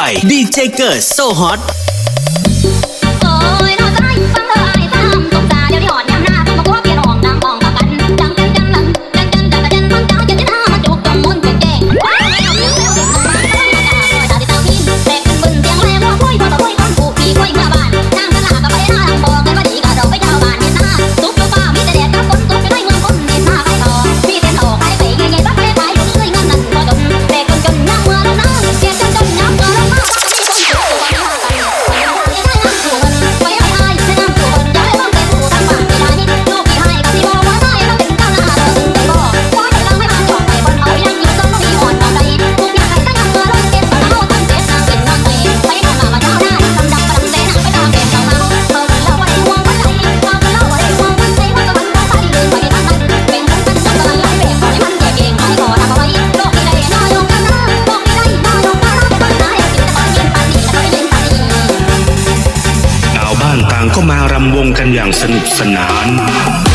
by D Taker So Hot. กันอย่างสนุกสนาน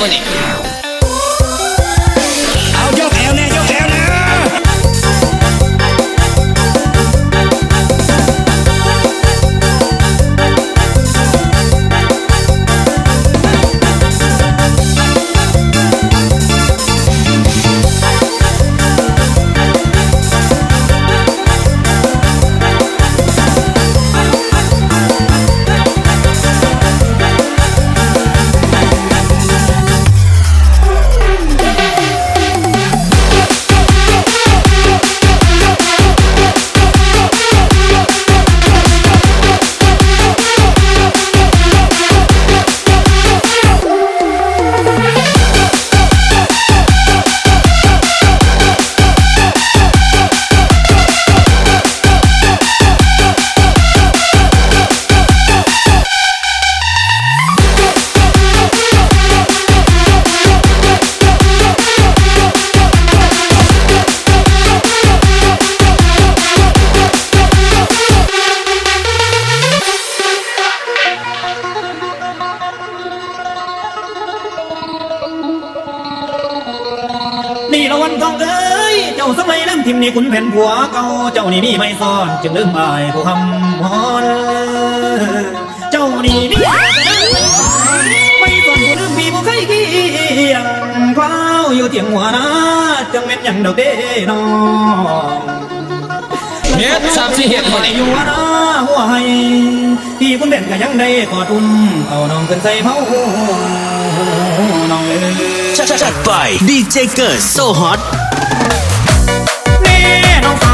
money. นี่คุณแผ่นผัวเก่าเจ้านี่มีไม่ซ่อน จึงลืมอายผู้คำฮอนเจ้านี่มีไม่ซ่อนผู้ลืมพี่ผู้ใครเกี่ยงเฝ้าอยู่เตียงหัวนะจังเป็นยังดอกเด้น้องเฮ็ดสามสี่เฮ็ดคนอยู่หัวนะหัวให้พี่คุณแผ่นก็ยังได้กอดุ้มเอาน้องขึ้นใส่เผาน้องเลยชัดไปดีเจเกิร์โซฮอต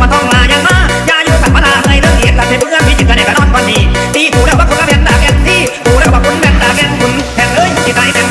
มาท้องมายังมาอย่าอยู่สัมปทาเลยเรื่องเหตุหลักที่เพื่อนพี่จิตกันในกระนอนก่อนดีดีกูแล้วว่าคนละแผ่นดาแกนที่กูแล้วว่าคุณแผ่นดาแกนคุณแทนเลยจิตใจยแผ่น